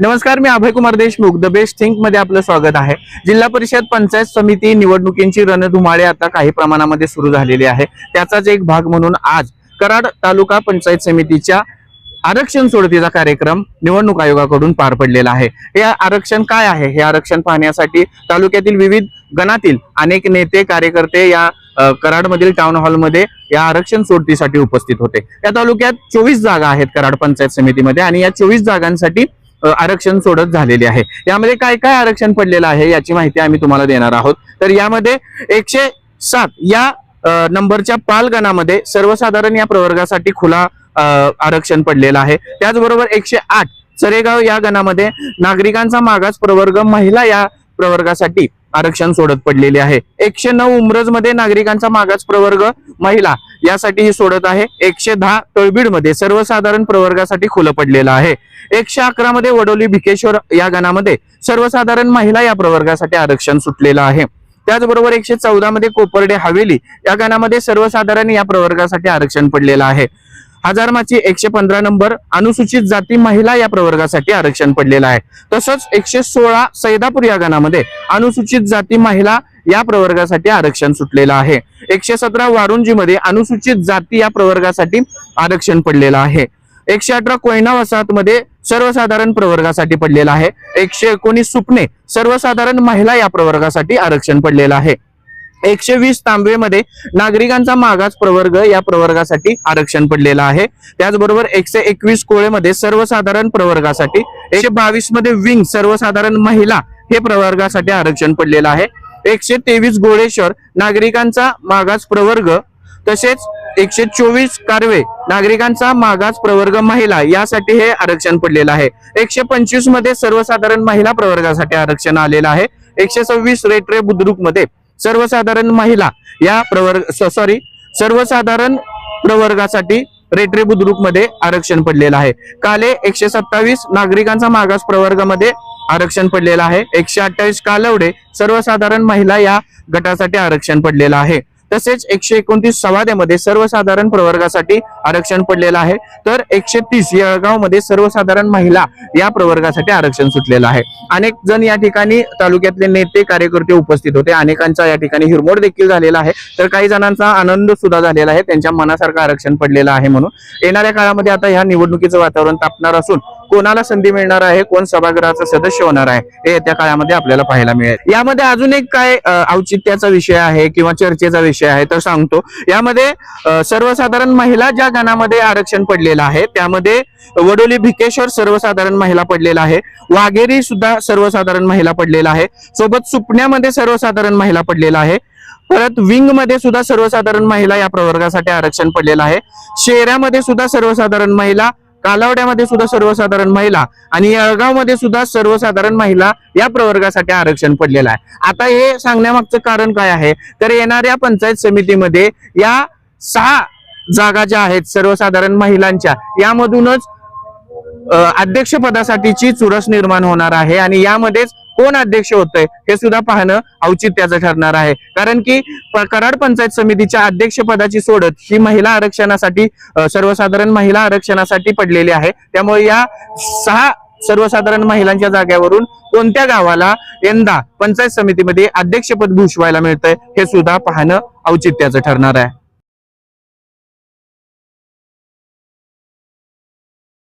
नमस्कार मी Abhay Kumar Deshmukh. The best थिंकमध्ये आपलं स्वागत आहे. जिल्हा परिषद पंचायत समिती निवडणुकींची रणधुमाळे आता काही प्रमाणामध्ये सुरू झालेली आहे. त्याचाच एक भाग म्हणून आज कराड तालुका पंचायत समितीच्या आरक्षण सोडतीचा कार्यक्रम निवडणूक आयोगाकडून पार पडलेला आहे. हे आरक्षण काय आहे? हे आरक्षण पाहण्यासाठी तालुक्यातील विविध गणातील अनेक नेते कार्यकर्ते या कराडमधील टाउन हॉलमध्ये या आरक्षण सोडतीसाठी उपस्थित होते. या तालुक्यात चोवीस जागा आहेत कराड पंचायत समितीमध्ये आणि या चोवीस जागांसाठी आरक्षण सोडत झालेले आहे. यामध्ये काय काय आरक्षण पडलेलं आहे याची माहिती आम्ही तुम्हाला देणार आहोत. तर यामध्ये एकशे सात या नंबरच्या पालगणामध्ये सर्वसाधारण या प्रवर्गासाठी खुला आरक्षण पडलेलं आहे. त्याचबरोबर एकशे आठ सरेगाव या गणामध्ये नागरिकांचा मागास प्रवर्ग महिला या प्रवर्गासाठी आरक्षण सोडत पडलेले आहे. एकशे नऊ उमरजमध्ये नागरिकांचा मागास प्रवर्ग महिला यासाठी ही सोडत आहे. एकशे दहा तळबीडमध्ये सर्वसाधारण प्रवर्गासाठी खुलं पडलेलं आहे. एकशे अकरा मध्ये वडोली भिकेश्वर या गणामध्ये सर्वसाधारण महिला या प्रवर्गासाठी आरक्षण सुटलेलं आहे. त्याचबरोबर एकशे चौदा मध्ये कोपर्डे हवेली या गणामध्ये सर्वसाधारण या प्रवर्गासाठी आरक्षण पडलेलं आहे. हजारमाची एकशे पंधरा नंबर अनुसूचित जाती महिला या प्रवर्गासाठी आरक्षण पडलेलं आहे. तसंच एकशे सोळा सैदापूर या गणामध्ये अनुसूचित जाती महिला या प्रवर्गासाठी आरक्षण सुटलेलं आहे. एकशे सतरा वारुंजीमध्ये अनुसूचित जाती या प्रवर्गासाठी आरक्षण पडलेलं आहे. एकशे अठरा कोयना वसाहतमध्ये सर्वसाधारण प्रवर्गासाठी पडलेलं आहे. एकशे एकोणीस सुपणे सर्वसाधारण महिला या प्रवर्गासाठी आरक्षण पडलेलं आहे. एकशे वीस तांबेमध्ये नागरिकांचा मागास प्रवर्ग या प्रवर्गासाठी आरक्षण पडलेला आहे. त्याचबरोबर एकशे एकवीस कोळेमध्ये सर्वसाधारण प्रवर्गासाठी एकशे बावीसमध्ये विंग सर्वसाधारण महिला हे प्रवर्गासाठी आरक्षण पडलेलं आहे. एकशे तेवीस गोळेश्वर नागरिकांचा मागास प्रवर्ग तसेच एकशे चोवीस कारवे नागरिकांचा मागास प्रवर्ग महिला यासाठी हे आरक्षण पडलेलं आहे. एकशे पंचवीसमध्ये सर्वसाधारण महिला प्रवर्गासाठी आरक्षण आलेलं आहे. एकशे सव्वीस रेटरे बुद्रुकमध्ये सर्वसाधारण महिला या प्रवर्ग सॉरी सर्वसाधारण प्रवर्गासाठी रेट्री बुद्रुकमध्ये आरक्षण पडलेलं आहे. काले एकशे सत्तावीस नागरिकांचा मागास प्रवर्गामध्ये आरक्षण पडलेलं आहे. एकशे अठ्ठावीस कालवडे सर्वसाधारण महिला या गटासाठी आरक्षण पडलेलं आहे. तसेच एकशे एकोणतीस सवाद्यामध्ये सर्वसाधारण प्रवर्गासाठी आरक्षण पडलेलं आहे. तर एकशे तीस येळगावमध्ये सर्वसाधारण महिला या प्रवर्गासाठी आरक्षण सुटलेलं आहे. अनेक जण या ठिकाणी तालुक्यातले नेते कार्यकर्ते उपस्थित होते. अनेकांचा या ठिकाणी हिरमोड देखील झालेला आहे. तर काही जणांचा आनंद सुद्धा झालेला आहे. त्यांच्या मनासारखं आरक्षण पडलेलं आहे म्हणून. येणाऱ्या काळामध्ये आता ह्या निवडणुकीचं वातावरण तापणार असून कोणाला संधी मिळणार आहे? कोण सभागृहाचा सदस्य होणार आहे? हे येत्या काळामध्ये आपल्याला पाहायला मिळेल. यामध्ये अजून एक काय औचित्याचा विषय आहे किंवा चर्चेचा विषय आहे तर सांगतो. यामध्ये सर्वसाधारण महिला ज्या गणामध्ये आरक्षण पडलेलं आहे त्यामध्ये वडोली भिकेश्वर सर्वसाधारण महिला पडलेला आहे. वाघेरी सुद्धा सर्वसाधारण महिला पडलेला आहे. सोबत सुपण्यामध्ये सर्वसाधारण महिला पडलेला आहे. परत विंगमध्ये सुद्धा सर्वसाधारण महिला या प्रवर्गासाठी आरक्षण पडलेलं आहे. शेऱ्यामध्ये सुद्धा सर्वसाधारण महिला कालावड्यामध्ये सुद्धा सर्वसाधारण महिला आणि यळगावमध्ये सुद्धा सर्वसाधारण महिला या प्रवर्गासाठी आरक्षण पडलेलं आहे. आता हे सांगण्यामागचं कारण काय आहे? तर येणाऱ्या पंचायत समितीमध्ये या सहा जागा ज्या आहेत सर्वसाधारण महिलांच्या यामधूनच अध्यक्षपदासाठीची चुरस निर्माण होणार आहे आणि यामध्येच कोण अध्यक्ष होतंय हे सुद्धा पाहणं औचित्याचं ठरणार आहे. कारण की कराड पंचायत समितीच्या अध्यक्षपदाची सोडत ही महिला आरक्षणासाठी सर्वसाधारण महिला आरक्षणासाठी पडलेली आहे. त्यामुळे या सहा सर्वसाधारण महिलांच्या जाग्यावरून कोणत्या गावाला यंदा पंचायत समितीमध्ये अध्यक्षपद भूषवायला मिळतंय हे सुद्धा पाहणं औचित्याचं ठरणार आहे.